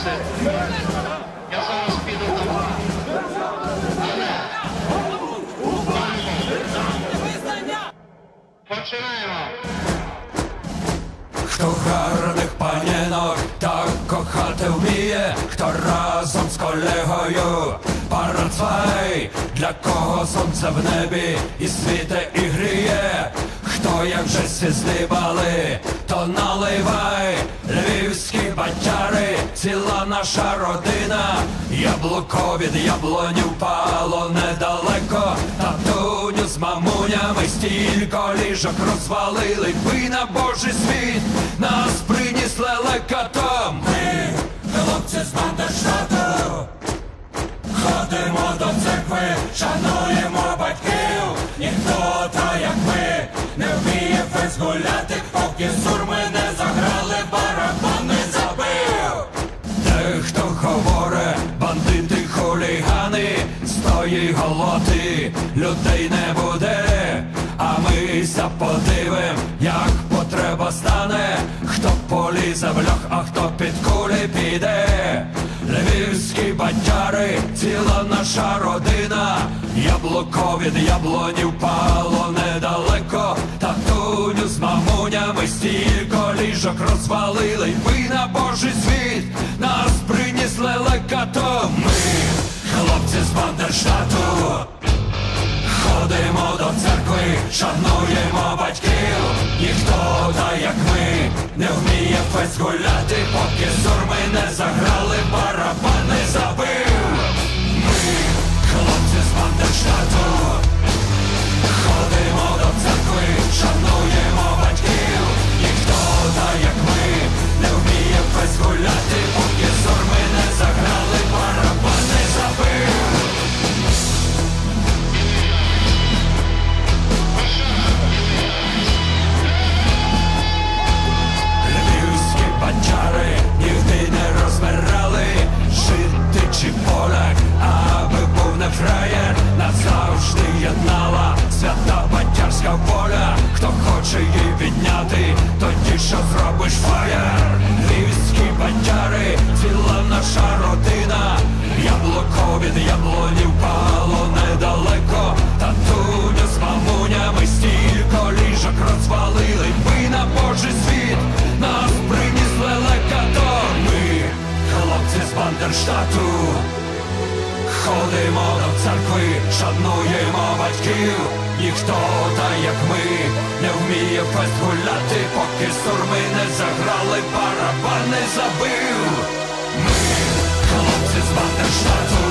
Хлопці, я зараз піду до. Починаємо. Хто гарних панінок так кохати вміє, хто разом з колегою парацвай, для кого сонце в небі і світе і гріє, як вже всі здибали, то наливай, львівські батяри, ціла наша родина, яблуко від яблоню впало недалеко, татуню з мамунями стілько ліжок розвалили, ви на божий світ нас приніс лелекатом. Ми, хлопці з Бандерштату, ходимо до церкви, шануємо вміє гуляти, поки сурми не заграли, барабан не забив. Дехто говорить, бандити хулігани, з тої голоти людей не буде, а ми подивим, як потреба стане, хто полізе в льох, а хто під кулі піде. Львівські батяри, ціла наша родина, яблуко від яблоні впало стілько розвалили, розвалили, ви на божий світ. Нас приніс лекато Ми, хлопці з Бандерштату, ходимо до церкви, шануємо батьків, ніхто та як ми не вміє фест гуляти, поки сурми не заграли, воля. Хто хоче її підняти, тоді що зробиш фаєр? Львівські бандяри, ціла наша родина. Яблуко від яблоні впало недалеко. Татуню з мамунями стілько ліжок розвалили. Ви на божий світ нас приніс лелекато. Ми, хлопці з Бандерштату Ходимо до церкви, шануємо батьків Ніхто та як ми. Не вміє фест гуляти, поки сурми не заграли, барабан не забив. Ми, хлопці з Бандерштату